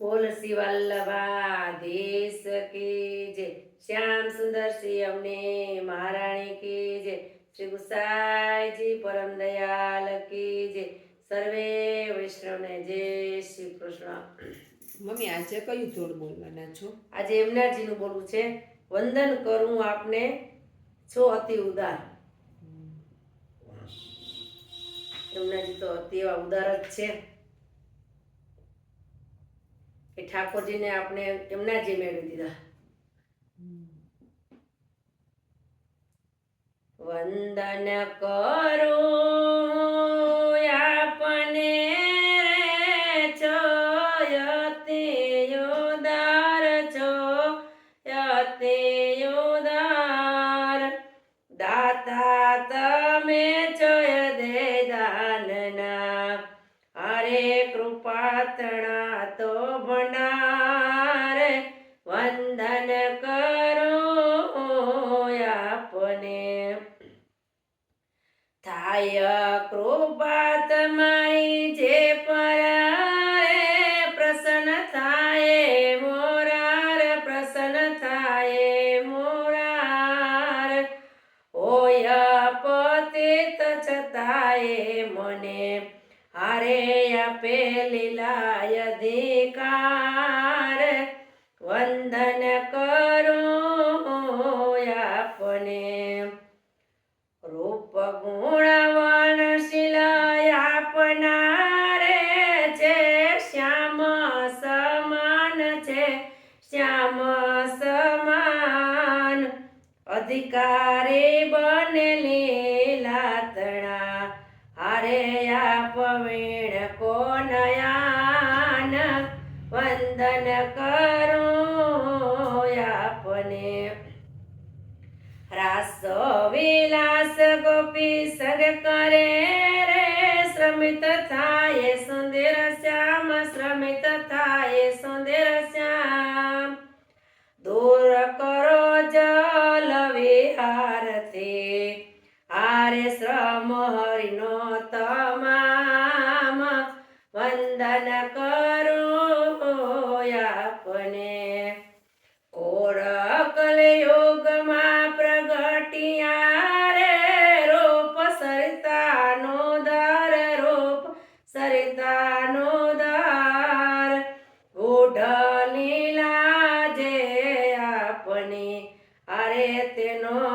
બોલ શ્રી દેશ કી જય શ્યામ સુંદર શ્રી અમને મહારાણી કી જય શ્રી ગુસાઈજી પરમ દયાલ કી જય સર્વે વૈષ્ણવને જય શ્રી કૃષ્ણ. મમ્મી આજે કયું ધોળ બોલવાના છો? આજે એમનાજીનું બોલવું છે. વંદન કરું આપને છો અતિ ઉદાર. એમનાજી તો અતિ એવા ઉદાર જ છે. કે ઠાકોરજીને આપણે એમના જે મેળવી દીધા. વંદન કરો આપને છો યતે યોદાર છો યતે યોદાર. દાતા તમે છો કૃપા તમારી જે પરારે પ્રસન્ન થાય, મોરાર પ્રસન્ન થાય, મોરાર. ઓય પતિત છતાંય મને હારે આપે લીલાય અધિકાર અધિકારી બનેલી લાતણા, હારે આપ કો નયાન વંદન કરો આપને. રાસ વિલાસ ગોપી સંગ કરે રે, શ્રમિત થાય સુંદર શ્યામ, શ્રમિત થાય સુંદર આરે શ્રમ હરિનો તમામ. વંદન કરો આપને. ઓળકલ યોગમાં પ્રગટિયા રે રૂપ સરિતાનો દાર, રૂપ સરિતાનો દાર. ગૂઢ લીલા જે આપને, અરે તેનો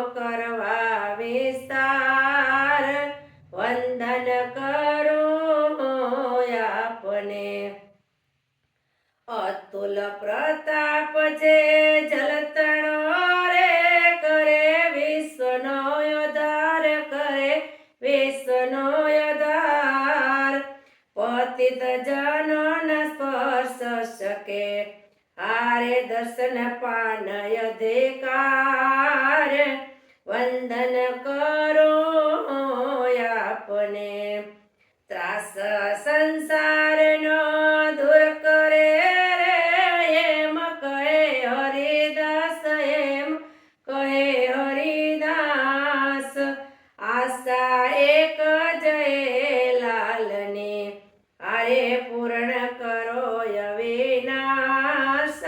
વંદન કરો આપને. અતુલ પ્રતાપ છે જલતણો રે કરે વિશ્વનો યોધાર કરે વિશ્વનો યોધાર પતિત જનો ન સ્પર્શ શકે, હારે દર્શન પાન અધિકાર. વંદન કરો આપને ત્રાસ સંસારનો દૂર કરે રે, એમ કહે હરિદાસ, એમ કહે હરિદાસ. આશા એક જય લાલની આરે પૂર્ણ કરો અવિનાશ.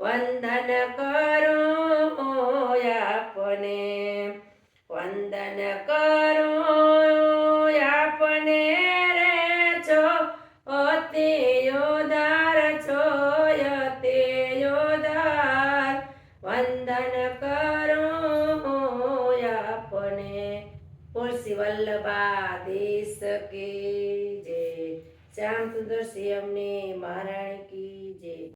વંદન કરો આપને, વંદન કરો તુલસી દેશ કે જય. શ્યામ સુંદર સિંહ અમને મહારાણી કી જય.